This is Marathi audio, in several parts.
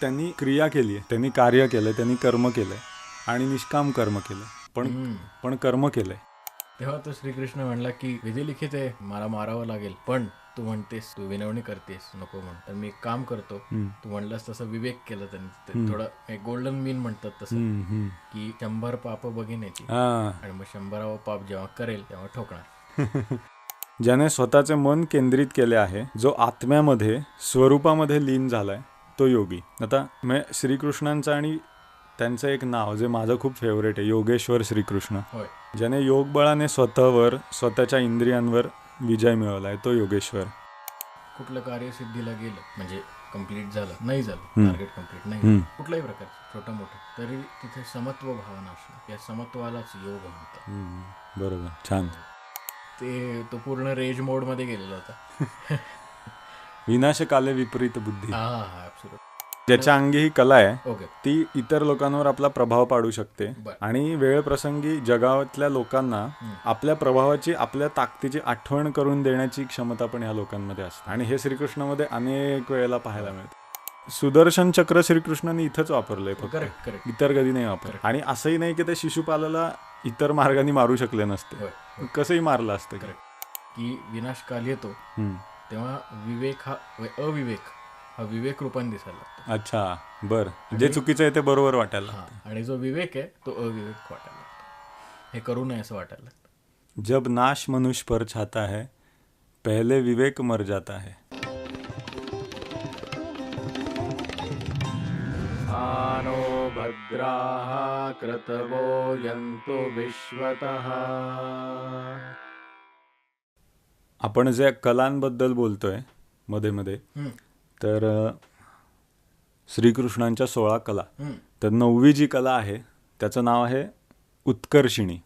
त्यांनी क्रिया केली आहे. त्यांनी कार्य केलंय त्यांनी कर्म केलंय आणि निष्काम कर्म केलंय. पण. पण कर्म केलंय. तेव्हा तो श्रीकृष्ण म्हणला की विधी लिखित आहे मला मारावं लागेल पण तू म्हणतेस तू विनवणी करतेस नको म्हण तर मी काम करतो. तू म्हणलास तसं विवेक केलं त्यांनी. थोडं गोल्डन मीन म्हणतात तसं. की शंभर पाप बघीन याची. हा. आणि मग शंभरावं पाप जेव्हा करेल तेव्हा ठोकणार. ज्याने स्वतःचे मन केंद्रित केले आहे जो आत्म्यामध्ये स्वरूपामध्ये लीन झालाय तो योगी. आता मी श्रीकृष्णांचं आणि त्यांचं एक नाव जे माझं खूप फेवरेट आहे योगेश्वर श्रीकृष्ण. ज्याने योगबळाने स्वतःवर स्वतःच्या इंद्रियांवर विजय मिळवलाय तो योगेश्वर. कुठलं कार्य सिद्धीला गेलं म्हणजे कंप्लीट झालं नाही झालं. टार्गेट कंप्लीट नाही. कुठल्याही प्रकारचं छोटं मोठं तरी तिथे समत्व भावना असणं या समत्वालाच योग म्हणतात. बरोबर छान. ते तो पूर्ण रेज मोडमध्ये गेलेला होता. विनाशकाले विपरीत बुद्धी. ज्याच्या अंगी ही कला आहे ती इतर लोकांवर आपला प्रभाव पाडू शकते. आणि वेळ प्रसंगी जगातल्या लोकांना. आपल्या प्रभावाची आपल्या ताकदीची आठवण करून देण्याची क्षमता पण ह्या लोकांमध्ये असते. आणि हे श्रीकृष्णामध्ये अनेक वेळेला पाहायला मिळतं. सुदर्शन चक्र श्रीकृष्णाने इथंच वापरलंय फक्त. इतर कधी नाही वापर आणि असंही नाही की ते शिशुपालाला इतर मार्गाने मारू शकले नसते. कसंही मारलं असतं. की. Correct. की विनाश काल येतो. तेव्हा विवेक हा अविवेक हा विवेक रूपाने दिसायला लागतो. अच्छा बर. जे चुकीचं आहे ते बरोबर वाटायला हा आणि जो विवेक आहे तो अविवेक वाटायला लागतो. हे करू नये असं वाटायला लागतं. जब नाश मनुष्य पर छाता है पहले विवेक मर जाता है. आनो भद्राः क्रतवो यन्तु विश्वतः। आपण जे कलांबद्दल बोलतोयमध्ये मध्ये तर श्रीकृष्णांच्या सोळा कला. तर नववी जी कला आहे त्याचं नाव आहे उत्कर्षिणी.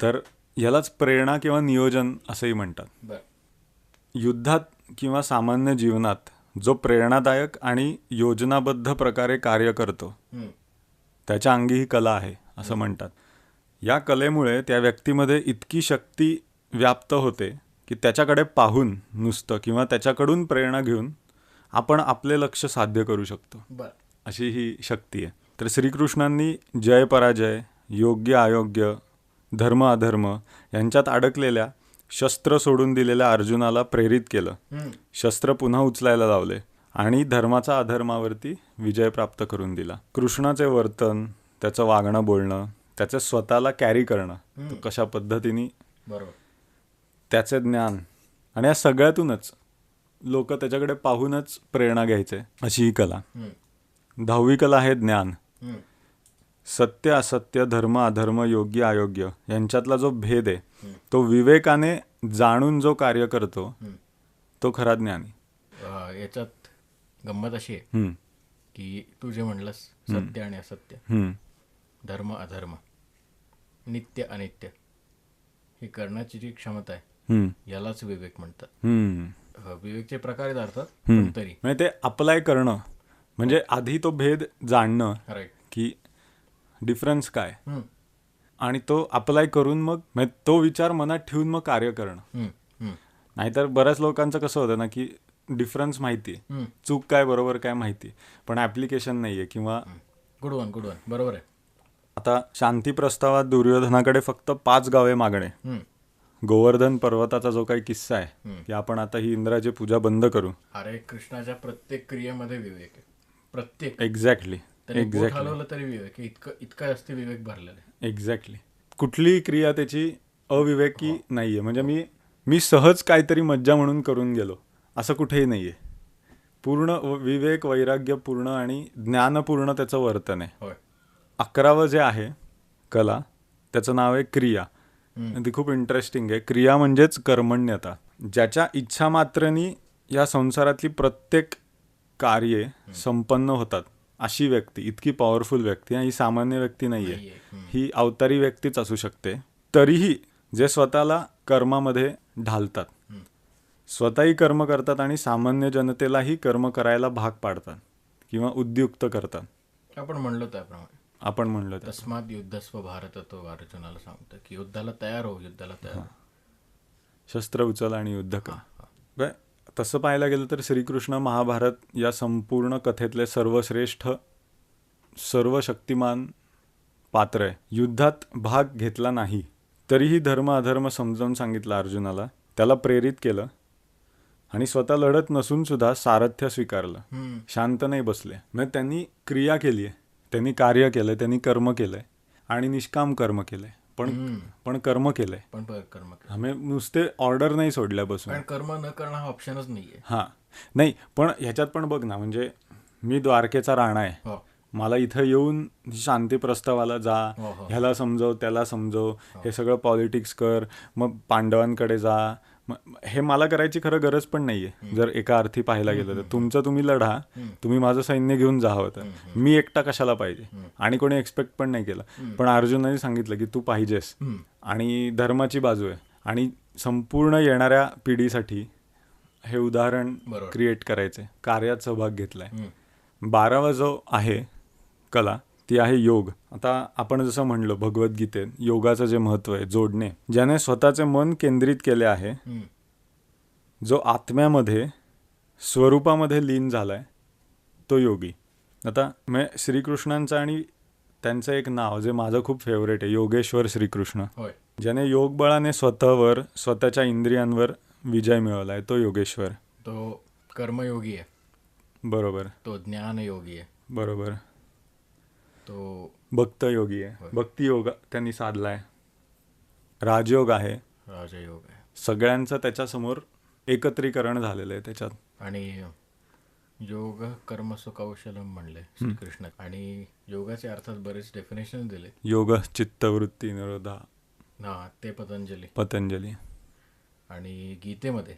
तर यालाच प्रेरणा किंवा नियोजन असंही म्हणतात. युद्धात किंवा सामान्य जीवनात जो प्रेरणादायक आणि योजनाबद्ध प्रकारे कार्य करतो त्याच्या अंगी ही कला आहे असं म्हणतात. या कलेमुळे त्या व्यक्तीमध्ये इतकी शक्ती व्याप्त होते की त्याच्याकडे पाहून नुसतं किंवा त्याच्याकडून प्रेरणा घेऊन आपण आपले लक्ष साध्य करू शकतो. अशी ही शक्ती आहे. तर श्रीकृष्णांनी जय पराजय योग्य अयोग्य धर्म अधर्म यांच्यात अडकलेल्या शस्त्र सोडून दिलेल्या अर्जुनाला प्रेरित केलं. शस्त्र पुन्हा उचलायला लावले आणि धर्माचा अधर्मावरती विजय प्राप्त करून दिला. कृष्णाचे वर्तन त्याचं वागणं बोलणं त्याचं स्वतःला कॅरी करणं कशा पद्धतीने बरोबर. त्याचे ज्ञान. आणि या सगळ्यातूनच लोक त्याच्याकडे पाहूनच प्रेरणा घ्यायचे. अशी ही कला. दहावी कला आहे ज्ञान. सत्य असत्य धर्म अधर्म योग्य अयोग्य यांच्यातला जो भेद आहे तो विवेकाने जाणून जो कार्य करतो. तो खरा ज्ञानी. याच्यात गंमत अशी आहे की तू जे म्हणलंस सत्य आणि असत्य. धर्म अधर्म नित्य अनित्य ही करण्याची जी क्षमता आहे यालाच विवेक म्हणतात. विवेकचे प्रकार. पण तरी. म्हणजे ते अप्लाय करणं म्हणजे आधी तो भेद जाणणं की डिफरन्स काय? आणि तो अप्लाय करून मग म्हणजे तो विचार मनात ठेवून मग कार्य करणं. नाहीतर बऱ्याच लोकांचं कसं होतं ना की डिफरन्स माहिती आहे. चूक काय बरोबर काय माहिती पण ॲप्लिकेशन नाही आहे किंवा गुड वन गुड वन बरोबर आहे. आता शांती प्रस्तावात दुर्योधनाकडे फक्त पाच गावे मागणे. गोवर्धन पर्वताचा जो काही किस्सा आहे. की आपण आता ही इंद्राची पूजा बंद करू. अरे कृष्णाच्या प्रत्येक क्रियेमध्ये विवेक आहे. प्रत्येक. एक्झॅक्टली तरी विवेक. इतकं इतका जास्त विवेक भरलेला एक्झॅक्टली कुठलीही क्रिया त्याची अविवेकी नाहीये. म्हणजे मी मी सहज काहीतरी मज्जा म्हणून करून गेलो. असं कुठेही नाहीये. पूर्ण विवेक वैराग्य पूर्ण आणि ज्ञानपूर्ण त्याचं वर्तन आहे. अकरावं जे आहे कला त्याचं नाव आहे क्रिया. ती खूप इंटरेस्टिंग आहे. क्रिया म्हणजेच कर्मण्यता. ज्याच्या इच्छा मात्रनी या संसारातली प्रत्येक कार्ये संपन्न होतात. अशी व्यक्ती इतकी पॉवरफुल व्यक्ती ही सामान्य व्यक्ती नाहीये. ही अवतारी व्यक्तीच असू शकते. तरीही जे स्वतःला कर्मामध्ये ढालतात. स्वतःही कर्म करतात आणि सामान्य जनतेलाही कर्म करायला भाग पाडतात किंवा उद्युक्त करतात. आपण म्हणलो त्याप्रमाणे. आपण म्हणलो तस्मात युद्धस्व भारत तो अर्जुनाला सांगतो की युद्धाला तयार हो युद्धाला तयार हो. शस्त्र उचल आणि युद्ध ब- तसं पाहायला गेलं तर श्रीकृष्ण महाभारत या संपूर्ण कथेतले सर्वश्रेष्ठ सर्व शक्तिमान पात्र आहे. युद्धात भाग घेतला नाही. तरीही धर्म अधर्म समजावून सांगितलं अर्जुनाला. त्याला प्रेरित केलं. आणि स्वतः लढत नसून सुद्धा सारथ्य स्वीकारलं. शांत नाही बसले. म्हणजे त्यांनी क्रिया केली आहे. त्यांनी कार्य केलंय त्यांनी कर्म केलंय आणि निष्काम कर्म केलंय. पण. पण कर्म केलंय. पण कर्म केलं. आम्ही नुसते ऑर्डर नाही सोडल्या बसून. कर्म न करणं हा ऑप्शनच नाहीये. हां. नाही पण ह्याच्यात पण बघ ना म्हणजे मी द्वारकेचा राणा आहे. हो. मला इथं येऊन शांती प्रस्तावाला जा हो, हो. ह्याला समजव त्याला समजव हे. सगळं पॉलिटिक्स कर मग पांडवांकडे जा हे मला करायची खरं गरज पण नाहीये. जर एका अर्थी पाहायला गेलं तर. तुमचं तुम्ही लढा तुम्ही माझं सैन्य घेऊन जा होतं मी एकटा कशाला पाहिजे? आणि कोणी एक्सपेक्ट पण नाही केलं. पण अर्जुनाने सांगितलं की तू पाहिजेस. आणि धर्माची बाजू आहे. आणि संपूर्ण येणाऱ्या पिढीसाठी हे उदाहरण. क्रिएट करायचे कार्यात सहभाग घेतलाय. बारावा जो आहे कला ती आहे योग. आता आपण जसं म्हणलो भगवद्गीतेत योगाचं जे महत्त्व आहे जोडणे ज्याने स्वतःचे मन केंद्रित केले आहे. जो आत्म्यामध्ये स्वरूपामध्ये लीन झालाय तो योगी. आता मी श्रीकृष्णांचं आणि त्यांचं एक नाव जे माझं खूप फेवरेट आहे योगेश्वर श्रीकृष्ण. ज्याने योग बळाने स्वतःवर स्वतःच्या इंद्रियांवर विजय मिळवलाय तो योगेश्वर. तो कर्मयोगी आहे. बरोबर. तो ज्ञानयोगी आहे. बरोबर. तो भक्त योगी आहे. भक्ती योग त्यांनी साधलाय. राजयोग आहे. राजयोग आहे. सगळ्यांचं त्याच्यासमोर एकत्रीकरण झालेलं आहे त्याच्यात. आणि योग कर्म सुकौशलम म्हणले श्रीकृष्ण. आणि योगाचे अर्थात बरेच डेफिनेशन दिले. योग चित्तवृत्ती निरोधा हा ते पतंजली. पतंजली. आणि गीतेमध्ये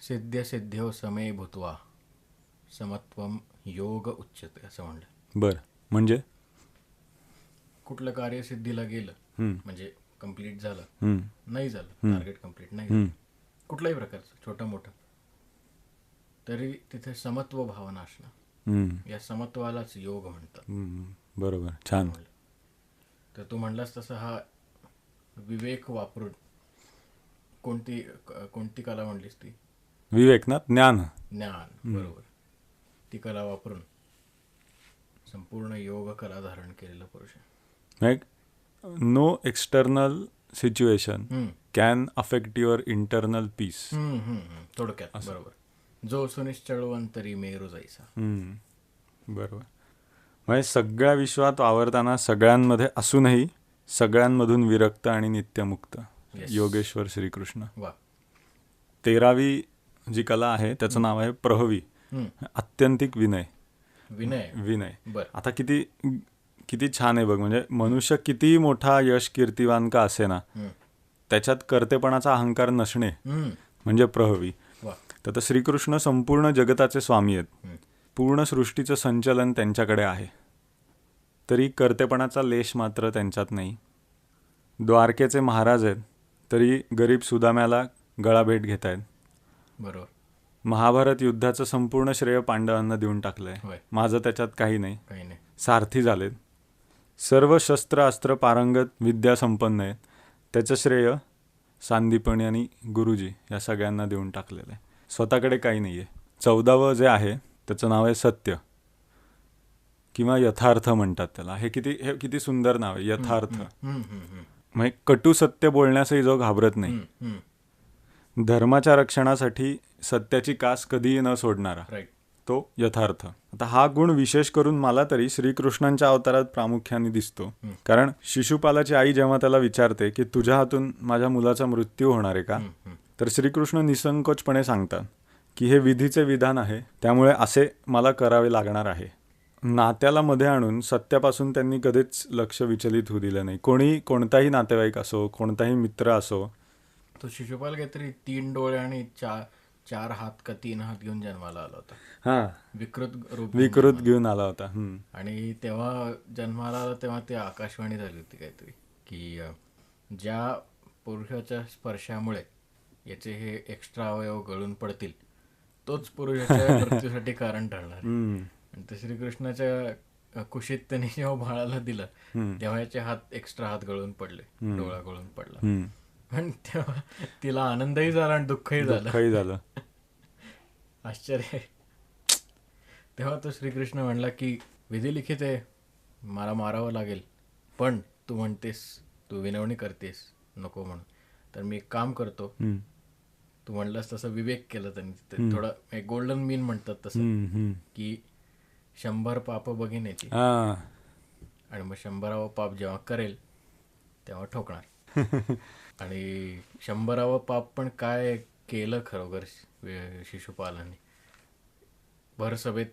सिद्ध सिद्ध्यो समे भूत्वा समत्वम योग उच्चते असं म्हणलं. बर. म्हणजे? कुठलं कार्य सिद्धीला गेलं म्हणजे कंप्लीट झालं नाही झालं टार्गेट कंप्लीट नाही झालं. कुठल्याही प्रकारचं छोटं मोठं. तरी तिथे समत्व भावना असणं. या समत्वालाच योग म्हणतात. बरोबर छान. तर तू म्हणलास तसं हा विवेक वापरून कोणती कोणती कला म्हणलीस ती? विवेक ना ज्ञान. ज्ञान बरोबर. ती कला वापरून संपूर्ण योग कला धारण केलेला पुरुष आहे. No external situation. Can affect your internal peace. थोडक्यात बरोबर. जो सुनिश्चळवंतरी मेरू जायचा बरोबर. म्हणजे सगळ्या विश्वात वावरताना सगळ्यांमध्ये असूनही सगळ्यांमधून विरक्त आणि नित्यमुक्त. योगेश्वर श्रीकृष्ण. वा. तेरावी जी कला आहे त्याचं नाव आहे प्रहवी. हम्म. अत्यंतिक विनय. विनय. विनय. आता किती किती छान आहे बघ म्हणजे मनुष्य कितीही मोठा यश कीर्तिवान का असे ना. त्याच्यात कर्तेपणाचा अहंकार नसणे. म्हणजे प्रहवी तर आता श्रीकृष्ण संपूर्ण जगताचे स्वामी आहेत. पूर्ण सृष्टीचं संचलन त्यांच्याकडे आहे. तरी कर्तेपणाचा लेश मात्र त्यांच्यात नाही. द्वारकेचे महाराज आहेत तरी गरीब सुदाम्याला गळा भेट घेत आहेत. बरोबर. महाभारत युद्धाचं संपूर्ण श्रेय पांडवांना देऊन टाकलंय. माझं त्याच्यात काही नाही. सारथी झालेत. सर्व शस्त्र अस्त्र पारंगत विद्या संपन्न आहेत. त्याचं श्रेय सांदीपणी आणि गुरुजी या सगळ्यांना देऊन टाकलेलं आहे. स्वतःकडे काही नाही आहे चौदावं जे आहे त्याचं नाव आहे सत्य. किंवा यथार्थ म्हणतात त्याला. हे किती हे किती सुंदर नाव आहे यथार्थ. म्हणजे कटू सत्य बोलण्यासही जो घाबरत नाही. धर्माच्या रक्षणासाठी सत्याची कास कधीही न सोडणारा. तो यथार्थ. आता हा गुण विशेष करून मला तरी श्रीकृष्णांच्या अवतारात प्रामुख्याने दिसतो. कारण शिशुपालाची आई जेव्हा त्याला विचारते की तुझ्या हातून माझ्या मुलाचा मृत्यू होणार आहे का. तर श्रीकृष्ण निसंकोचपणे सांगतात की हे विधीचे विधान आहे त्यामुळे असे मला करावे लागणार आहे. नात्याला मध्ये आणून सत्यापासून त्यांनी कधीच लक्ष विचलित होऊ दिलं नाही. कोणी कोणताही नातेवाईक असो कोणताही मित्र असो. तो शिशुपाल काहीतरी तीन डोळे आणि चार चार हात का तीन हात घेऊन जन्माला आला होता हा विकृत रूप विकृत घेऊन आला होता हम्म. आणि तेव्हा जन्माला आला तेव्हा ते आकाशवाणी झाली होती काहीतरी की अ, ज्या पुरुषाच्या स्पर्शामुळे याचे हे एक्स्ट्रा अवयव गळून पडतील तोच पुरुषाच्या मृत्यूसाठी कारण ठरणार आहे. हम्म. आणि ते श्रीकृष्णाच्या अ, कुशीत त्यांनी जेव्हा बाळाला दिलं तेव्हा याचे हात एक्स्ट्रा हात गळून पडले डोळा गळून पडला हम्म. पण तेव्हा तिला आनंदही झाला आणि दुःखही झालं. काही झालं. आश्चर्य. तेव्हा तो श्रीकृष्ण म्हणला की विधी लिखित आहे. मला मारावं लागेल. पण तू म्हणतेस तू विनवणी करतेस नको म्हणून. तर मी एक काम करतो. तू म्हणलास तसं विवेक केलं त्यांनी. थोडं गोल्डन मीन म्हणतात तसं. की शंभर पाप बघीन याची हा. आणि मग शंभरावं पाप जेव्हा करेल तेव्हा ठोकणार. आणि शंभरावं पाप पण काय केलं खरोखर शिशुपालांनी? भर सभेत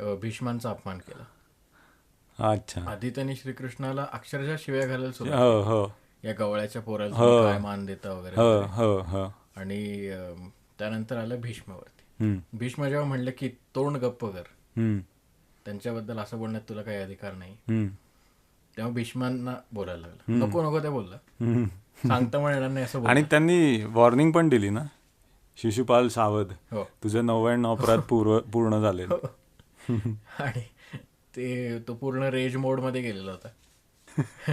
अं, भीष्मांचा अपमान केला. अच्छा. आधी त्यांनी श्रीकृष्णाला अक्षरशः शिव्या घालायला सुरुवात हो हो. या गवळ्याच्या पोराला तुम्ही काय मान देता वगैरे हो हो हो. आणि त्यानंतर आलं भीष्मावरती. भीष्म जेव्हा म्हणलं की तोंड गप्प कर. त्यांच्याबद्दल असं बोलण्यात तुला काही अधिकार नाही. तेव्हा भीष्मांना बोलायला लागलं. नको नको ते बोललं. सांगता पण येणार नाही असं. आणि त्यांनी वॉर्निंग पण दिली ना? शिशुपाल सावध हो. तुझे नव्याण्णव अपराध पूर्व पूर्ण झाले आणि ते तो पूर्ण रेज मोडमध्ये गेलेला होता.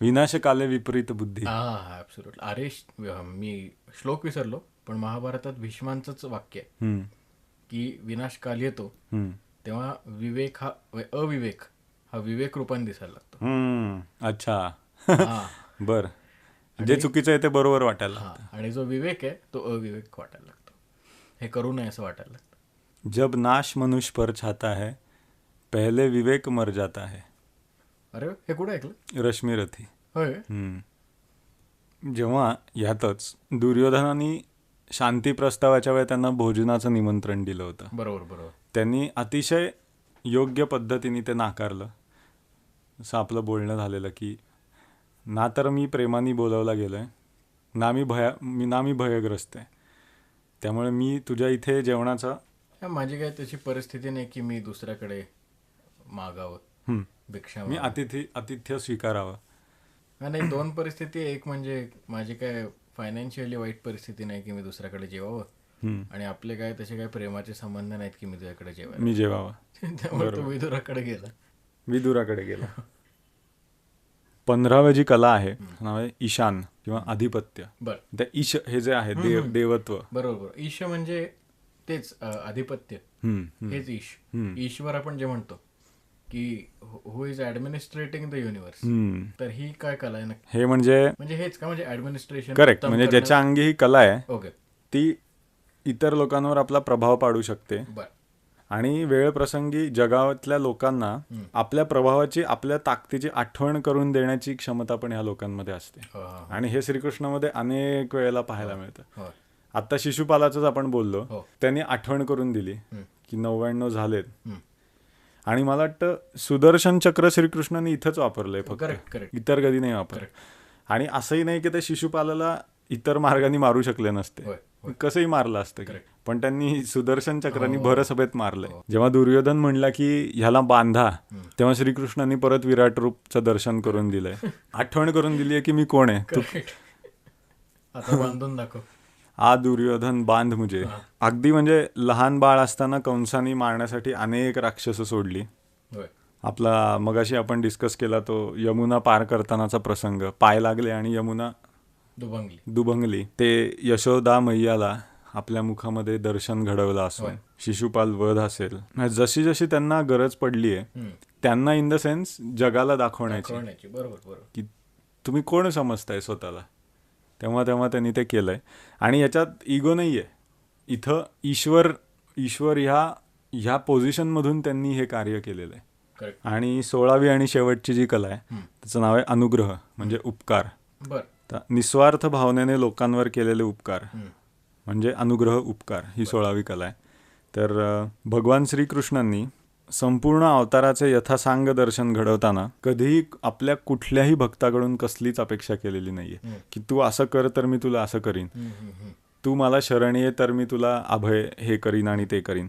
विनाशकाले विपरीत बुद्धी. हा अरे मी श्लोक विसरलो पण महाभारतात भीष्मांचंच वाक्य आहे. की विनाशकाल येतो हम्म, तेव्हा विवेक हा अविवेक हा विवेक रूपाने दिसायला लागतो. हम्म. अच्छा. हा. बर. जे चुकीचं आहे ते बरोबर वाटायला हा आणि जो विवेक आहे तो अविवेक वाटायला लागतो. हे करू नये असं वाटायला लागतं. जब नाश मनुष्य पर छाता है पहले विवेक मर जाता है. अरे हे कुठे ऐकलं? रश्मी रथी. होय. हम्म. जेव्हा यातच दुर्योधनाने शांती प्रस्तावाच्या वेळी त्यांना भोजनाचं निमंत्रण दिलं होतं. बरोबर बरोबर. त्यांनी अतिशय योग्य पद्धतीने ते नाकारलं. असं आपलं बोलणं झालेलं की ना तर मी प्रेमाने बोलवला गेलो आहे ना मी भया मी ना मी भयग्रस्त आहे. त्यामुळे मी तुझ्या इथे जेवणाचा माझी काय तशी परिस्थिती नाही की मी दुसऱ्याकडे मागावं भिक्षा मी अतिथी आतिथ्य स्वीकारावं. नाही दोन परिस्थिती एक म्हणजे माझी काय फायनान्शियली वाईट परिस्थिती नाही की मी दुसऱ्याकडे जेवावं. आणि आपले काय तसे काय प्रेमाचे संबंध नाहीत की मी तुझ्याकडे जेवायला. मी जेवावं. त्यामुळे तो विदुराकडे गेला. विदुराकडे गेला. पंधरावी जी कला आहे नाव आहे ईशान किंवा अधिपत्य बर. त्या ईश हे जे आहे देव देवत्व. बरोबर. ईश म्हणजे तेच हम्म, हेच ईश. ईश्वर आपण जे म्हणतो की who is administrating the universe. तर ही काय कला आहे हे म्हणजे म्हणजे हेच का? म्हणजे ऍडमिनिस्ट्रेशन करेक्ट म्हणजे ज्याच्या अंगी ही कला आहे ओके. ती इतर लोकांवर आपला प्रभाव पाडू शकते. बर. आणि वेळ प्रसंगी जगातल्या लोकांना आपल्या प्रभावाची आपल्या ताकदीची आठवण करून देण्याची क्षमता पण ह्या लोकांमध्ये असते. आणि हे श्रीकृष्णामध्ये अनेक वेळेला पाहायला मिळतं. हो. आता शिशुपालाच आपण बोललो. हो. त्यांनी आठवण करून दिली. की नव्याण्णव झालेत. आणि मला वाटतं सुदर्शन चक्र श्रीकृष्णाने इथंच वापरलंय फक्त. इतर कधी नाही वापर आणि असंही नाही की ते शिशुपालाला इतर मार्गाने मारू शकले नसते. कसंही मारलं असतं. पण त्यांनी सुदर्शन चक्राने हो. भरसभेत मारलंय. जेव्हा दुर्योधन म्हणला की ह्याला बांधा तेव्हा श्रीकृष्णांनी परत विराट रूपचं दर्शन करून दिलंय. आठवण करून दिली आहे की मी कोण आहे? तू आता बांधून दाखव. आ दुर्योधन बांध मुझे. अगदी म्हणजे लहान बाळ असताना कंसाने मारण्यासाठी अनेक राक्षस सोडली. आपला मगाशी आपण डिस्कस केला तो यमुना पार करतानाचा प्रसंग. पाय लागले आणि यमुना दुभंगली दुभंगली ते यशोदा मैयाला आपल्या मुखामध्ये दर्शन घडवलं असून शिशुपाल वध असेल. जशी जशी त्यांना गरज पडली आहे. त्यांना इन द सेन्स जगाला दाखवण्याची. की तुम्ही कोण समजताय स्वतःला? तेव्हा तेव्हा त्यांनी ते केलंय. आणि याच्यात इगो नाही आहे इथं ईश्वर ईश्वर ह्या ह्या पोझिशनमधून त्यांनी हे कार्य केलेलं आहे. आणि सोळावी आणि शेवटची जी कला आहे. त्याचं नाव आहे अनुग्रह म्हणजे उपकार. निस्वार्थ भावनेने लोकांवर केलेले उपकार. म्हणजे अनुग्रह उपकार ही सोळावी कला आहे. तर भगवान श्रीकृष्णांनी संपूर्ण अवताराचे यथासांग दर्शन घडवताना कधीही आपल्या कुठल्याही भक्ताकडून कसलीच अपेक्षा केलेली नाहीये. की तू असं कर तर मी तुला असं करीन. तू मला शरण ये तर मी तुला अभय हे करीन आणि ते करीन.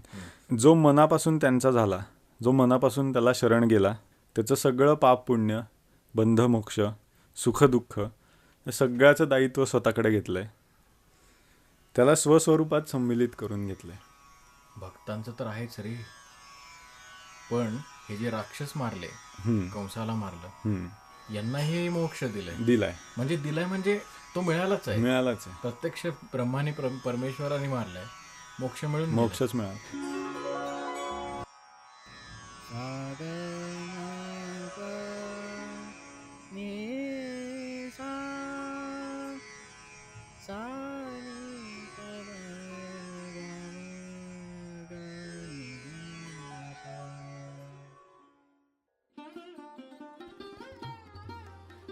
जो मनापासून त्यांचा झाला जो मनापासून त्याला शरण गेला त्याचं सगळं पाप पुण्य बंध मोक्ष सुखदुःख या सगळ्याचं दायित्व स्वतःकडे घेतलंय. त्याला स्वस्वरूपात सम्मिलित करून घेतलंय भक्तांचं तर आहेच रे. पण हे जे राक्षस मारले कंसाला मारलं हम्म. यांनाही मोक्ष दिलंय. दिलाय. म्हणजे दिलाय म्हणजे तो मिळालाच आहे. मिळालाच आहे. प्रत्यक्ष ब्रह्माने प्र- परमेश्वराने मारलाय. मोक्ष मिळून. मोक्षच मिळाला.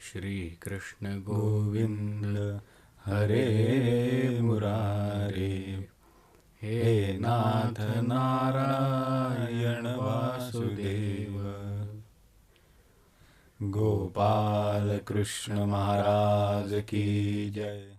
श्रीकृष्ण गोविंद हरे मुरारे। हे नाथ नारायण वासुदेव। गोपाल कृष्ण महाराज की जय।